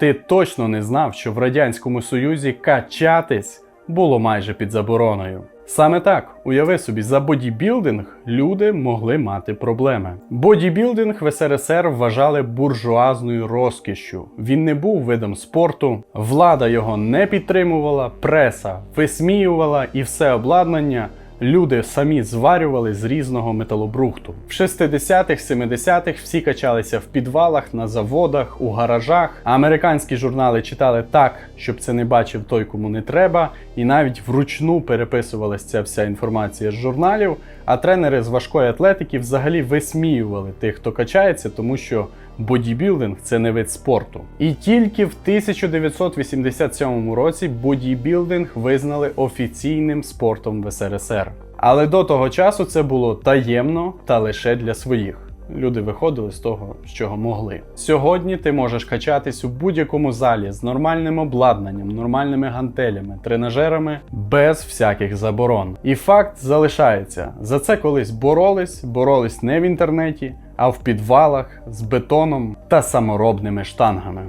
Ти точно не знав, що в Радянському Союзі качатись було майже під забороною. Саме так, уяви собі, за бодібілдинг люди могли мати проблеми. Бодібілдинг в СРСР вважали буржуазною розкішшю. Він не був видом спорту, влада його не підтримувала, преса висміювала і все обладнання люди самі зварювали з різного металобрухту. В 60-х, 70-х всі качалися в підвалах, на заводах, у гаражах. Американські журнали читали так, щоб це не бачив той, кому не треба, і навіть вручну переписувалася ця вся інформація з журналів. А тренери з важкої атлетики взагалі висміювали тих, хто качається, тому що бодібілдинг це не вид спорту. І тільки в 1987 році бодібілдинг визнали офіційним спортом в СРСР. Але до того часу це було таємно та лише для своїх. Люди виходили з того, з чого могли. Сьогодні ти можеш качатись у будь-якому залі з нормальним обладнанням, нормальними гантелями, тренажерами без всяких заборон. І факт залишається: за це колись боролись, боролись не в інтернеті, а в підвалах з бетоном та саморобними штангами.